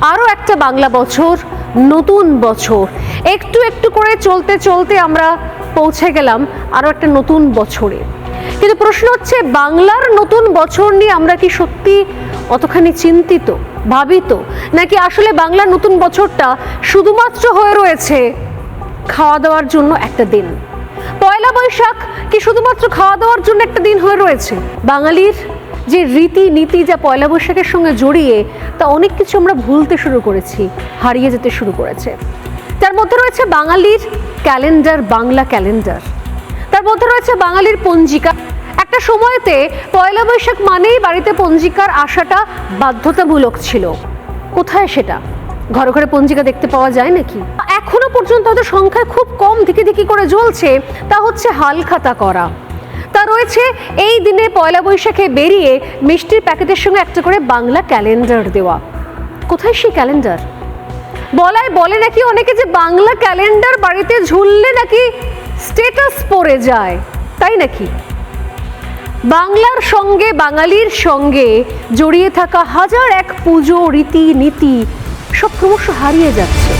আরও একটা বাংলা বছর, নতুন বছর। একটু একটু করে চলতে চলতে আমরা পৌঁছে গেলাম আরও একটা নতুন বছরে। কিন্তু প্রশ্ন হচ্ছে, বাংলার নতুন বছর নিয়ে আমরা কি সত্যি অতখানি চিন্তিত, ভাবিত? নাকি আসলে বাংলার নতুন বছরটা শুধুমাত্র হয়ে রয়েছে খাওয়া দাওয়ার জন্য একটা দিন? পয়লা বৈশাখ কি শুধুমাত্র খাওয়া দাওয়ার জন্য একটা দিন হয়ে রয়েছে? বাঙালির যে রীতি নীতি যা পয়লা বৈশাখের সঙ্গে জড়িয়ে তা অনেক কিছু আমরা ভুলতে শুরু করেছি, হারিয়ে যেতে শুরু করেছে। তার মধ্যে রয়েছে বাঙালির ক্যালেন্ডার, বাংলা ক্যালেন্ডার। তার মধ্যে রয়েছে বাঙালির পঞ্জিকা। একটা সময়তে পয়লা বৈশাখ মানেই বাড়িতে পঞ্জিকার আসাটা বাধ্যতামূলক ছিল। কোথায় সেটা? ঘরে ঘরে পঞ্জিকা দেখতে পাওয়া যায় নাকি? এখনও পর্যন্ত হয়তো সংখ্যায় খুব কম দিকে দিকে করে জ্বলছে, তা হচ্ছে হালখাতা করা। তা রয়েছে। এই দিনে পয়লা বৈশাখে বেরিয়ে মিষ্টির প্যাকেটের সঙ্গে একটা করে বাংলা ক্যালেন্ডার দেওয়া। কোথায় সেই ক্যালেন্ডার? বলায় বলে নাকি অনেকে যে বাংলা ক্যালেন্ডার বাড়িতে ঝুললে নাকি স্টেটাস পড়ে যায়। তাই নাকি? বাংলার সঙ্গে, বাঙালির সঙ্গে জড়িয়ে থাকা হাজার এক পুজো রীতি নীতি সব ক্রমশ হারিয়ে যাচ্ছে।